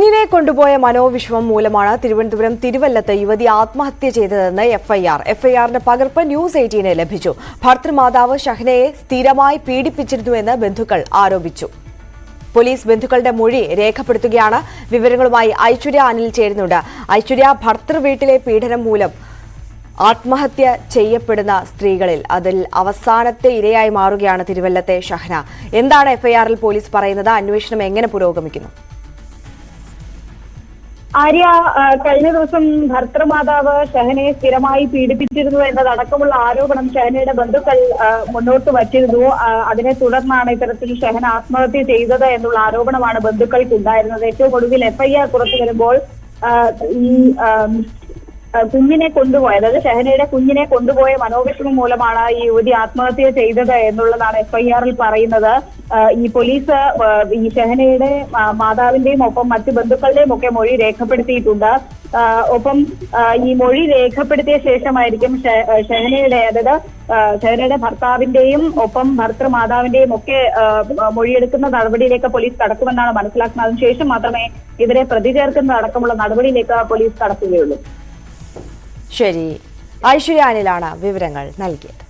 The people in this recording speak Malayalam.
കുഞ്ഞിനെ കൊണ്ടുപോയ മനോവിഷമം മൂലമാണ് തിരുവനന്തപുരം തിരുവല്ലത്ത് യുവതി ആത്മഹത്യ ചെയ്തതെന്ന് എഫ്ഐആർ. എഫ്ഐആറിന്റെ പകർപ്പ് ന്യൂസ് എയ്റ്റീന് ലഭിച്ചു. ഭർത്തൃമാതാവ് ഷഹ്നയെ സ്ഥിരമായി പീഡിപ്പിച്ചിരുന്നുവെന്ന് ബന്ധുക്കൾ ആരോപിച്ചു. പോലീസ് ബന്ധുക്കളുടെ മൊഴി രേഖപ്പെടുത്തുകയാണ്. വിവരങ്ങളുമായി ഐശ്വര്യ അനിൽ ചേരുന്നുണ്ട്. ഐശ്വര്യ ഭർത്തൃ വീട്ടിലെ പീഡനം മൂലം ആത്മഹത്യ ചെയ്യപ്പെടുന്ന സ്ത്രീകളിൽ അതിൽ അവസാനത്തെ ഇരയായി മാറുകയാണ് തിരുവല്ലത്തെ ഷഹ്ന. എന്താണ് എഫ്ഐആറിൽ പോലീസ് പറയുന്നത്? അന്വേഷണം എങ്ങനെ പുരോഗമിക്കുന്നു? ആര്യ കഴിഞ്ഞ ദിവസം ഭർത്തൃമാതാവ് ഷഹനയെ സ്ഥിരമായി പീഡിപ്പിച്ചിരുന്നു എന്നതടക്കമുള്ള ആരോപണം ഷഹനയുടെ ബന്ധുക്കൾ മുന്നോട്ട് വച്ചിരുന്നു. അതിനെ തുടർന്നാണ് ഇത്തരത്തിൽ ഷഹന ആത്മഹത്യ ചെയ്തത് എന്നുള്ള ആരോപണമാണ് ബന്ധുക്കൾക്ക് ഉണ്ടായിരുന്നത് ഏറ്റവും ഒടുവിൽ എഫ്ഐആർ പുറത്തു വരുമ്പോൾ ഈ കുഞ്ഞിനെ കൊണ്ടുപോയ അതായത് ഷഹനയുടെ കുഞ്ഞിനെ കൊണ്ടുപോയ മനോവിഷമം മൂലമാണ് ഈ യുവതി ആത്മഹത്യ ചെയ്തത് എന്നുള്ളതാണ് എഫ്ഐആറിൽ പറയുന്നത്. ഈ പോലീസ് ഈ ഷഹനയുടെ മാതാവിന്റെയും ഒപ്പം മറ്റു ബന്ധുക്കളുടെയും ഒക്കെ മൊഴി രേഖപ്പെടുത്തിയിട്ടുണ്ട്. ഒപ്പം ഈ മൊഴി രേഖപ്പെടുത്തിയ ശേഷമായിരിക്കും ഷഹനയുടെ അതായത് ഷഹനയുടെ ഭർത്താവിന്റെയും ഒപ്പം ഭർത്തൃമാതാവിന്റെയും ഒക്കെ മൊഴിയെടുക്കുന്ന നടപടിയിലേക്ക് പോലീസ് കടക്കുമെന്നാണ് മനസ്സിലാക്കുന്നത്. അതിനുശേഷം മാത്രമേ ഇവരെ പ്രതി ചേർക്കുന്ന അടക്കമുള്ള നടപടിയിലേക്ക് പോലീസ് കടക്കുകയുള്ളൂ. ശരി. ഐശ്വര്യാനിലാണ് വിവരങ്ങൾ നൽകിയത്.